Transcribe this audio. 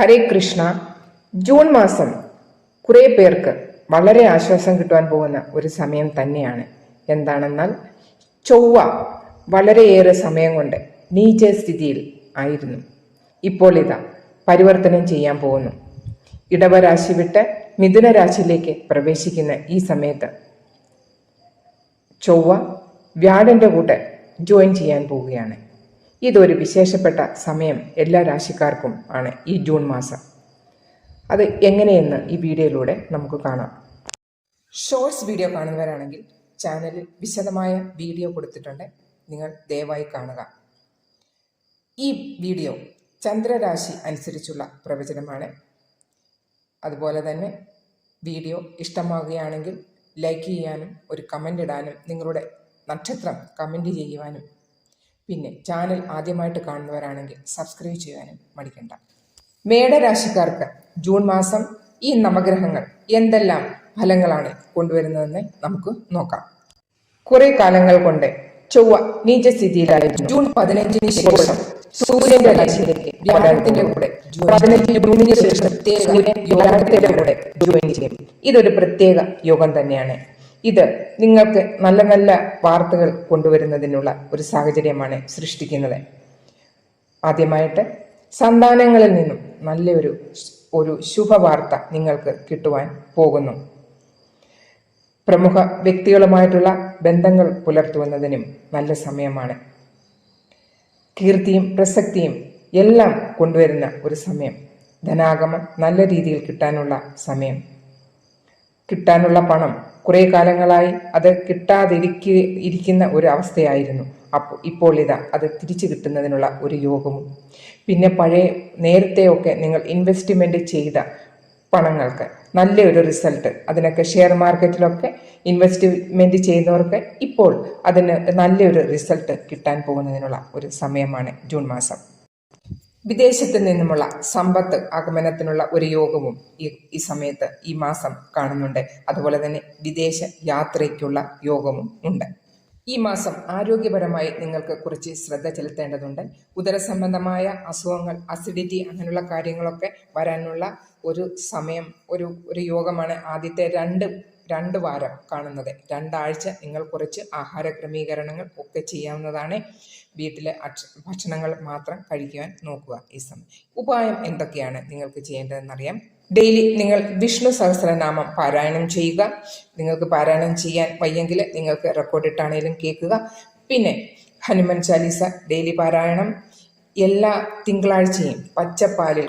ഹരേ Krishna. June മാസം കുറെ പേർക്ക് വളരെ ആശ്വാസം കിട്ടുവാൻ പോകുന്ന ഒരു സമയം തന്നെയാണ്. എന്താണെന്നാൽ ചൊവ്വ വളരെയേറെ സമയം കൊണ്ട് നീച്ച സ്ഥിതിയിൽ ആയിരുന്നു. ഇപ്പോൾ ഇതാ പരിവർത്തനം ചെയ്യാൻ പോകുന്നു. ഇടവരാശി വിട്ട് മിഥുന രാശിയിലേക്ക് പ്രവേശിക്കുന്ന ഈ സമയത്ത് ചൊവ്വ വ്യാഴന്റെ കൂടെ ജോയിൻ ചെയ്യാൻ പോവുകയാണ്. ഇതൊരു വിശേഷപ്പെട്ട സമയം എല്ലാ രാശിക്കാർക്കും ആണ് ഈ ജൂൺ മാസം. അത് എങ്ങനെയെന്ന് ഈ വീഡിയോയിലൂടെ നമുക്ക് കാണാം. ഷോർട്സ് വീഡിയോ കാണുന്നവരാണെങ്കിൽ ചാനലിൽ വിശദമായ വീഡിയോ കൊടുത്തിട്ടുണ്ട്. നിങ്ങൾ ദയവായി കാണുക. ഈ വീഡിയോ ചന്ദ്രരാശി അനുസരിച്ചുള്ള പ്രവചനമാണ്. അതുപോലെ തന്നെ വീഡിയോ ഇഷ്ടമാകുകയാണെങ്കിൽ ലൈക്ക് ചെയ്യാനും ഒരു കമന്റ് ഇടാനും നിങ്ങളുടെ നക്ഷത്രം കമന്റ് ചെയ്യുവാനും പിന്നെ ചാനൽ ആദ്യമായിട്ട് കാണുന്നവരാണെങ്കിൽ സബ്സ്ക്രൈബ് ചെയ്യാനും മടിക്കണ്ട. മേടരാശിക്കാർക്ക് ജൂൺ മാസം ഈ നവഗ്രഹങ്ങൾ എന്തെല്ലാം ഫലങ്ങളാണ് കൊണ്ടുവരുന്നതെന്ന് നമുക്ക് നോക്കാം. കുറെ കാലങ്ങൾ കൊണ്ട് ചൊവ്വ നീചസ്ഥിതിയിലായിരുന്നു. ജൂൺ പതിനഞ്ചിന് ശേഷം സൂര്യന്റെ രാശിയിലേക്ക് വ്യാഴത്തിന്റെ കൂടെ പതിനഞ്ച് ജൂണിന് ശേഷം സൂര്യൻ കൂടെ ചെയ്യും ഇതൊരു പ്രത്യേക യോഗം തന്നെയാണ്. ഇത് നിങ്ങൾക്ക് നല്ല നല്ല വാർത്തകൾ കൊണ്ടുവരുന്നതിനുള്ള ഒരു സാഹചര്യമാണ് സൃഷ്ടിക്കുന്നത്. ആദ്യമായിട്ട് സന്താനങ്ങളിൽ നിന്നും നല്ലൊരു ഒരു ശുഭവാർത്ത നിങ്ങൾക്ക് കിട്ടുവാൻ പോകുന്നു. പ്രമുഖ വ്യക്തികളുമായിട്ടുള്ള ബന്ധങ്ങൾ പുലർത്തുന്നതിനും നല്ല സമയമാണ്. കീർത്തിയും പ്രസക്തിയും എല്ലാം കൊണ്ടുവരുന്ന ഒരു സമയം. ധനാഗമം നല്ല രീതിയിൽ കിട്ടാനുള്ള സമയം. കിട്ടാനുള്ള പണം കുറേ കാലങ്ങളായി അത് കിട്ടാതിരിക്ക ഇരിക്കുന്ന ഒരു അവസ്ഥയായിരുന്നു. അപ്പോൾ ഇപ്പോൾ ഇതാ അത് തിരിച്ചു കിട്ടുന്നതിനുള്ള ഒരു യോഗവും. പിന്നെ പഴയ നേരത്തെയൊക്കെ നിങ്ങൾ ഇൻവെസ്റ്റ്മെന്റ് ചെയ്ത പണങ്ങൾക്ക് നല്ലൊരു റിസൾട്ട് അതിനൊക്കെ ഷെയർ മാർക്കറ്റിലൊക്കെ ഇൻവെസ്റ്റ്മെന്റ് ചെയ്യുന്നവർക്ക് ഇപ്പോൾ അതിന് നല്ലൊരു റിസൾട്ട് കിട്ടാൻ പോകുന്നതിനുള്ള ഒരു സമയമാണ് ജൂൺ മാസം. വിദേശത്ത് നിന്നുമുള്ള സമ്പത്ത് ആഗമനത്തിനുള്ള ഒരു യോഗവും ഈ ഈ സമയത്ത് ഈ മാസം കാണുന്നുണ്ട്. അതുപോലെ തന്നെ വിദേശ യാത്രയ്ക്കുള്ള യോഗവും ഉണ്ട്. ഈ മാസം ആരോഗ്യപരമായി നിങ്ങൾക്ക് കുറച്ച് ശ്രദ്ധ ചെലുത്തേണ്ടതുണ്ട്. ഉദരസംബന്ധമായ അസുഖങ്ങൾ അസിഡിറ്റി അങ്ങനെയുള്ള കാര്യങ്ങളൊക്കെ വരാനുള്ള ഒരു സമയം ഒരു ഒരു യോഗമാണ് ആദ്യത്തെ രണ്ട് രണ്ട് വാരം കാണുന്നത്. രണ്ടാഴ്ച നിങ്ങൾ കുറച്ച് ആഹാര ക്രമീകരണങ്ങൾ ഒക്കെ ചെയ്യാവുന്നതാണ്. വീട്ടിലെ ഭക്ഷണങ്ങൾ മാത്രം കഴിക്കുവാൻ നോക്കുക ഈ സമയം. ഉപായം എന്തൊക്കെയാണ് നിങ്ങൾക്ക് ചെയ്യേണ്ടതെന്നറിയാം. ഡെയിലി നിങ്ങൾ വിഷ്ണു സഹസ്രനാമം പാരായണം ചെയ്യുക. നിങ്ങൾക്ക് പാരായണം ചെയ്യാൻ വയ്യെങ്കിൽ നിങ്ങൾക്ക് റെക്കോർഡിട്ടാണേലും കേൾക്കുക. പിന്നെ ഹനുമാൻ ചാലീസ ഡെയിലി പാരായണം. എല്ലാ തിങ്കളാഴ്ചയും പച്ചപ്പാലിൽ